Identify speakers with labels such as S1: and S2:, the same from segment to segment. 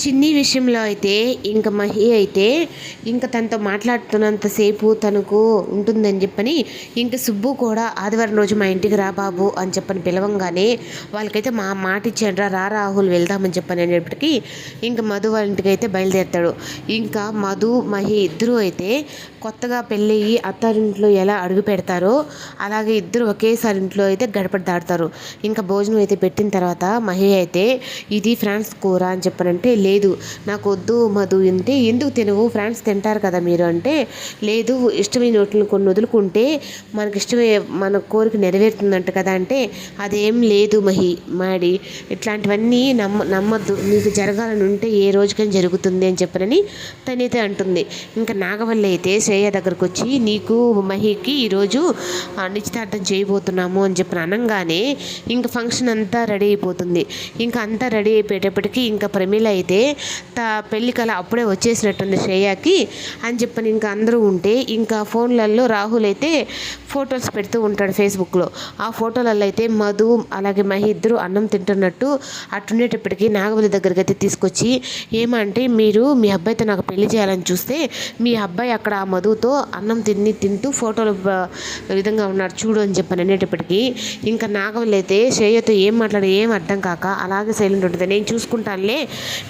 S1: చిన్ని విషయంలో అయితే ఇంక మహి అయితే ఇంక తనతో మాట్లాడుతున్నంతసేపు తనకు ఉంటుందని చెప్పని ఇంక సుబ్బు కూడా ఆదివారం రోజు మా ఇంటికి రా బాబు అని చెప్పని పిలవంగానే వాళ్ళకైతే మా మాట ఇచ్చాడు రా రాహుల్ వెళ్దామని చెప్పని అనేప్పటికీ ఇంక మధు వాళ్ళ ఇంటికి అయితే బయలుదేరుతాడు. ఇంకా మధు మహి ఇద్దరూ అయితే కొత్తగా పెళ్ళయి అత్తారింట్లో ఎలా అడుగు పెడతారో అలాగే ఇద్దరు ఒకేసారి ఇంట్లో అయితే గడపడి దాడతారు ఇంకా భోజనం అయితే పెట్టిన తర్వాత మహి అయితే ఇది ఫ్రాన్స్ కూర అని చెప్పనంటే లేదు. నాకు వద్దు మధు అంటే ఎందుకు తినవు? ఫ్రాన్స్ తింటారు కదా మీరు అంటే లేదు ఇష్టమైన నోట్లను కొన్ని వదులుకుంటే మనకి ఇష్టమే మన కోరిక నెరవేరుతుందంట కదా అంటే అదేం లేదు మహి మాడి. ఇట్లాంటివన్నీ నమ్మ నమ్మద్దు. నీకు జరగాలని ఉంటే ఏ రోజుకైనా జరుగుతుంది అని చెప్పనని తనైతే అంటుంది. ఇంకా నాగవల్లి అయితే శ్రేయ దగ్గరకు వచ్చి నీకు మహికి ఈరోజు నిశ్చితార్థం చేయబోతున్నాము అని చెప్పి అనగానే ఇంకా ఫంక్షన్ అంతా రెడీ అయిపోతుంది. ఇంకా అంతా రెడీ అయిపోయేటప్పటికి ఇంకా ప్రమీల అయితే తా పెళ్ళి కళ అప్పుడే వచ్చేసినట్టుంది శ్రేయకి అని చెప్పని ఇంకా అందరూ ఉంటే ఇంకా ఫోన్లలో రాహుల్ అయితే ఫొటోస్ పెడుతూ ఉంటాడు ఫేస్బుక్లో. ఆ ఫోటోలలో అయితే మధు అలాగే మహి ఇద్దరు అన్నం తింటున్నట్టు అటుండేటప్పటికీ నాగవల్లి దగ్గరికి అయితే తీసుకొచ్చి ఏమంటే మీరు మీ అబ్బాయితో నాకు పెళ్ళి చేయాలని చూస్తే మీ అబ్బాయి అక్కడ ఆ మధుతో అన్నం తిని తింటూ ఫోటోలు విధంగా ఉన్నాడు చూడు అని చెప్పని అనేటప్పటికీ ఇంకా నాగవల్లి అయితే శ్రేయతో ఏం మాట్లాడి ఏం అర్థం కాక అలాగే సైలెంట్ ఉంటుంది. నేను చూసుకుంటానులే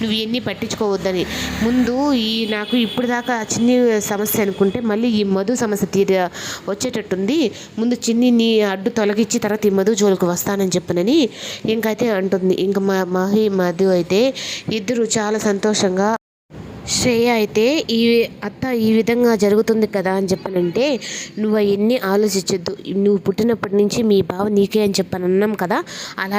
S1: నువ్వు ఇవన్నీ పట్టించుకోవద్దని. ముందు ఈ నాకు ఇప్పుడు దాకా చిన్ని సమస్య అనుకుంటే మళ్ళీ ఈ మధు సమస్య తీర వచ్చేటట్టుంది. ముందు చిన్నిని అడ్డు తొలగించి తర్వాత ఈ మధు జోలికి వస్తానని చెప్పనని ఇంకైతే అంటుంది. ఇంకా మా మహి మధు అయితే ఇద్దరు చాలా సంతోషంగా శ్రేయ అయితే ఈ అత్త ఈ విధంగా జరుగుతుంది కదా అని చెప్పనంటే నువ్వు అవన్నీ ఆలోచించొద్దు. నువ్వు పుట్టినప్పటి నుంచి మీ బావ నీకే అని చెప్పనన్నాం కదా. అలాగే